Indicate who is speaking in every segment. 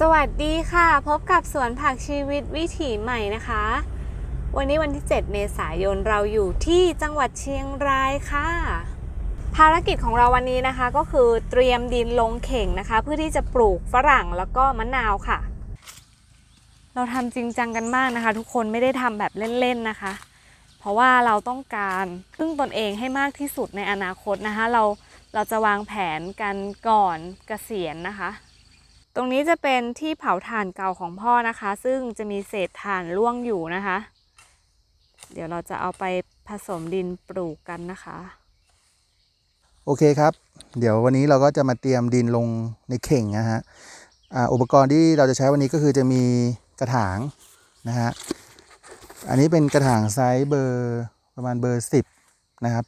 Speaker 1: สวัสดีค่ะ พบกับสวนผักชีวิตวิถีใหม่นะคะ วันนี้วันที่ 7 เมษายนเราอยู่ที่จังหวัดเชียงรายค่ะ ภารกิจของเราวันนี้นะคะก็คือเตรียมดินลงเข่งนะคะ เพื่อที่จะปลูกฝรั่งแล้วก็มะนาวค่ะ เราทำจริงจังกันมากนะคะ ทุกคนไม่ได้ทำแบบเล่นๆนะคะ เพราะว่าเราต้องการพึ่งตนเองให้มากที่สุดในอนาคตนะคะ เราเราจะวางแผนกันก่อนเกษียณนะคะ ตรงนี้จะเป็นที่เผาถ่านเก่าของพ่อนะคะ ซึ่งจะมีเศษถ่านร่วงอยู่นะคะ เดี๋ยวเราจะเอาไปผสมดินปลูกกันนะคะ
Speaker 2: โอเคครับ เดี๋ยววันนี้เราก็จะมาเตรียมดินลงในเข่งนะฮะอุปกรณ์ที่เราจะใช้วันนี้ก็คือจะมีกระถางนะฮะอันนี้เป็นกระถางไซส์เบอร์ประมาณเบอร์ 10 นะครับ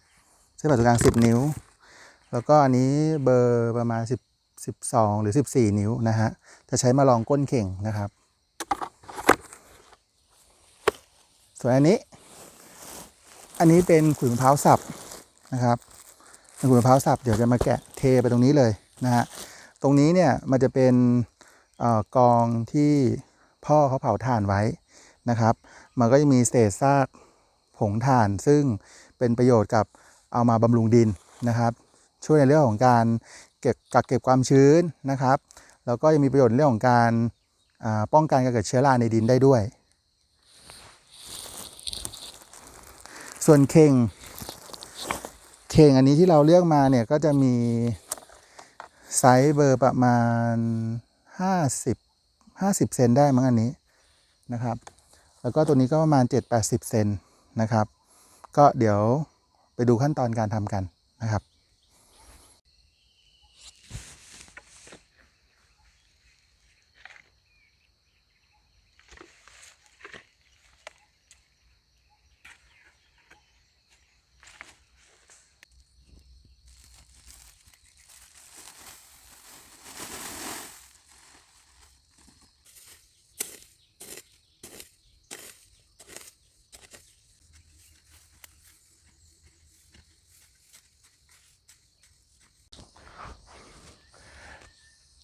Speaker 2: เส้นผ่าศูนย์กลาง 10 นิ้ว แล้วก็อันนี้เบอร์ประมาณ10 12 หรือ 14 นิ้วนะฮะ จะใช้มาลองก้นเข่งนะครับ ส่วนอันนี้ อันนี้เป็นขุยมะพร้าวสับนะครับเป็นขุยมะพร้าวสับเดี๋ยวจะมาแกะเทไปตรงนี้เลยนะฮะ ตรงนี้เนี่ยมันจะเป็นอกองที่พ่อเขาเผาถ่านไว้นะครับ มันก็จะมีเศษซากผงถ่าน ซึ่งเป็นประโยชน์กับเอามาบำรุงดินนะครับ ช่วยในเรื่องของการ ก็บกักเก็บความชื้นนะครับ แล้วก็ยังมีประโยชน์เรื่องของการป้องกันการเกิดเชื้อราในดินได้ด้วย ส่วนเข่ง เข่งอันนี้ที่เราเลือกมาเนี่ยก็จะมีไซส์เบอร์ประมาณ 50 50 เซนได้มั้งอันนี้นะครับ แล้วก็ตัวนี้ก็ประมาณ 7-80 เซนนะครับ ก็เดี๋ยวไปดูขั้นตอนการทำกันนะครับ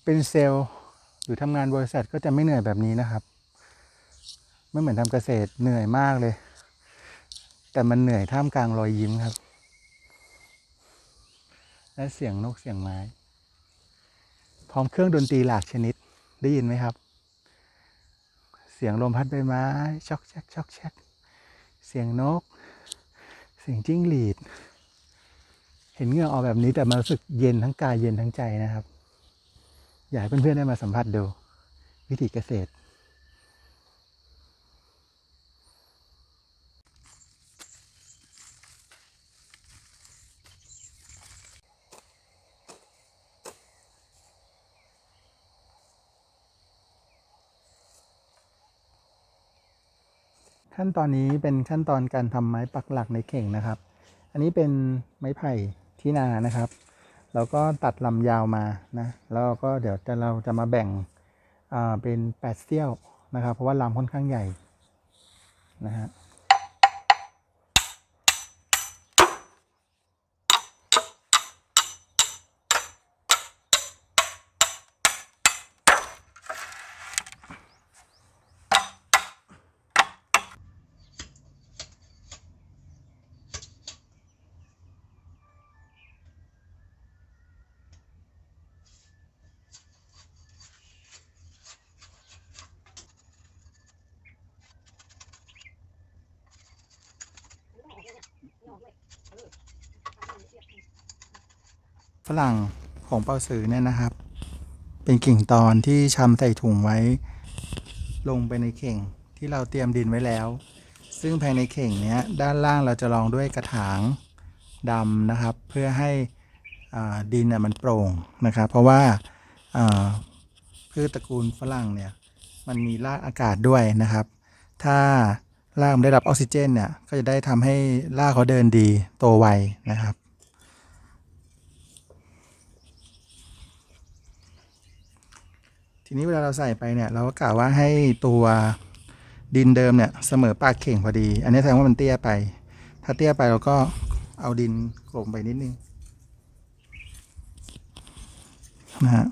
Speaker 2: เป็นเซลล์หรือทำงานบริษัทก็จะไม่เหนื่อยแบบนี้นะครับไม่เหมือนทำเกษตรเหนื่อยมากเลย แต่มันเหนื่อยท่ามกลางรอยยิ้มครับ และเสียงนกเสียงไม้ พร้อมเครื่องดนตรีหลากชนิดได้ยินไหมครับ เสียงลมพัดใบไม้ช็อกแชกช็อกแชกเสียงนก เสียงจิ้งหรีด เห็นเหงื่อออกแบบนี้แต่มันรู้สึกเย็นทั้งกายเย็นทั้งใจนะครับ อยากให้เพื่อนๆได้มาสัมผัสดูวิถีเกษตร ขั้นตอนนี้เป็นขั้นตอนการทำไม้ปักหลักในเข่งนะครับ อันนี้เป็นไม้ไผ่ที่นานะครับ เราก็ตัดลำยาวมานะแล้วก็เดี๋ยวจะเราจะมาแบ่งอ่าเป็นแปดเสี้ยวนะครับ เพราะว่าลำค่อนข้างใหญ่นะฮะ ฝรั่งของเปาสือเนี่ยนะครับ เป็นกิ่งตอนที่ชำใส่ถุงไว้ ลงไปในเข่งที่เราเตรียมดินไว้แล้ว ซึ่งภายในเข่งเนี้ยด้านล่างเราจะรองด้วยกระถางดำนะครับ เพื่อให้ดินน่ะมันโปร่งนะครับ เพราะว่าพืชตระกูลฝรั่งเนี่ยมันมีรากอากาศด้วยนะครับ ถ้ารากได้รับออกซิเจนเนี่ยก็จะได้ทำให้รากเขาเดินดีโตไวนะครับ ทีนี้เวลาเราใส่ไปเนี่ย เราก็กล่าวว่าให้ตัวดินเดิมเนี่ยเสมอปากเข่งพอดี อันนี้แสดงว่ามันเตี้ยไป ถ้าเตี้ยไปเราก็เอาดินกลมไปนิดนึงนะฮะ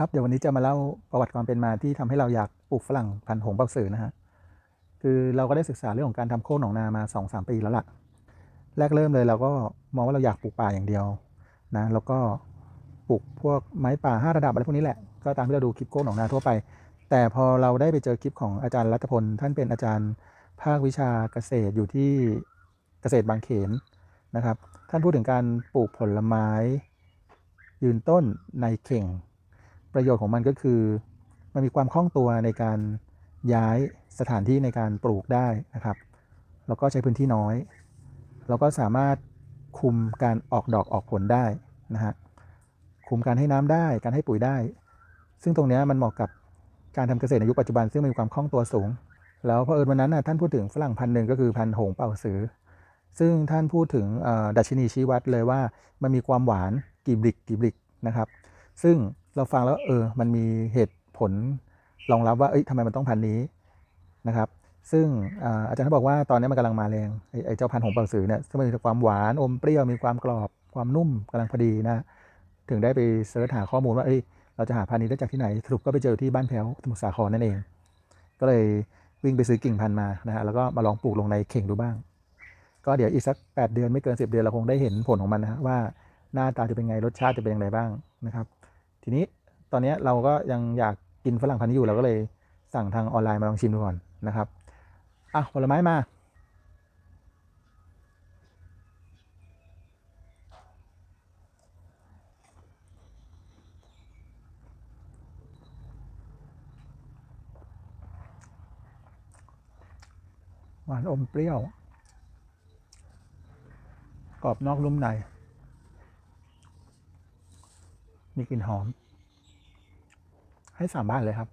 Speaker 2: ครับเดี๋ยววันนี้จะมาเล่าประวัติความเป็นมาที่ทำให้เราอยากปลูกฝรั่งพันธุ์หงเป่าสือนะฮะคือเราก็ได้ศึกษาเรื่องของการทำโค่นหนองนามา2อสปีแล้วล่ะ แรกเริ่มเลยเราก็มองว่าเราอยากปลูกป่าอย่างเดียวนะแล้วก็ปลูกพวกไม้ป่าห้าระดับอะไรพวกนี้แหละก็ตามที่เราดูคลิปโค่นหนองนาทั่วไป แต่พอเราได้ไปเจอคลิปของอาจารย์รัตพล ท่านเป็นอาจารย์ภาควิชาเกษตรอยู่ที่เกษตรบางเขนนะครับ ท่านพูดถึงการปลูกผลไม้ ยืนต้นในเข่ง ประโยชน์ของมันก็คือ มันมีความคล่องตัวในการย้ายสถานที่ในการปลูกได้นะครับ แล้วก็ใช้พื้นที่น้อย แล้วก็สามารถคุมการออกดอกออกผลได้นะฮะ คุมการให้น้ำได้ การให้ปุ๋ยได้ ซึ่งตรงนี้มันเหมาะกับการทำเกษตรในยุคปัจจุบัน ซึ่งมีความคล่องตัวสูง แล้วพอเอิญวันนั้นนะท่านพูดถึงฝรั่งพันหนึ่งก็คือพันหงเป่าสือ ซึ่งท่านพูดถึงดัชนีชี้วัดเลยว่ามันมีความหวานกี่บลิกกี่บลิกนะครับ ซึ่ง เราฟังแล้วเออ มันมีเหตุผลรองรับว่าเอ้ยทำไมมันต้องพันธุ์นี้นะครับ ซึ่งอ่าอาจารย์เขาบอกว่าตอนนี้มันกำลังมาแรงไอ้ไอ้เจ้าพันธุ์หงส์เป่าสือเนี่ยซึ่งมันมีความหวานอมเปรี้ยวมีความกรอบความนุ่มกำลังพอดีนะ ถึงได้ไปเสิร์ชหาข้อมูลว่าเอ้ยเราจะหาพันธุ์นี้ได้จากที่ไหนสรุปก็ไปเจอที่บ้านแพ้วสมุทรสาครนั่นเอง ก็เลยวิ่งไปซื้อกิ่งพันธุ์มานะฮะแล้วก็มาลองปลูกลงในเข่งดูบ้าง ก็เดี๋ยวอีกสัก 8 เดือนไม่เกิน 10 เดือนเราคงได้เห็นผลของมันนะฮะว่าหน้าตาจะเป็นไงรสชาติจะเป็นอย่างไรบ้างนะครับ ทีนี้ตอนนี้เราก็ยังอยากกินฝรั่งพันธุ์นี้อยู่เราก็เลยสั่งทางออนไลน์มาลองชิมดูก่อนนะครับอะผลไม้มา หวานอมเปรี้ยว กรอบนอกนุ่มใน มีกลิ่นหอม ให้สามบ้านเลยครับ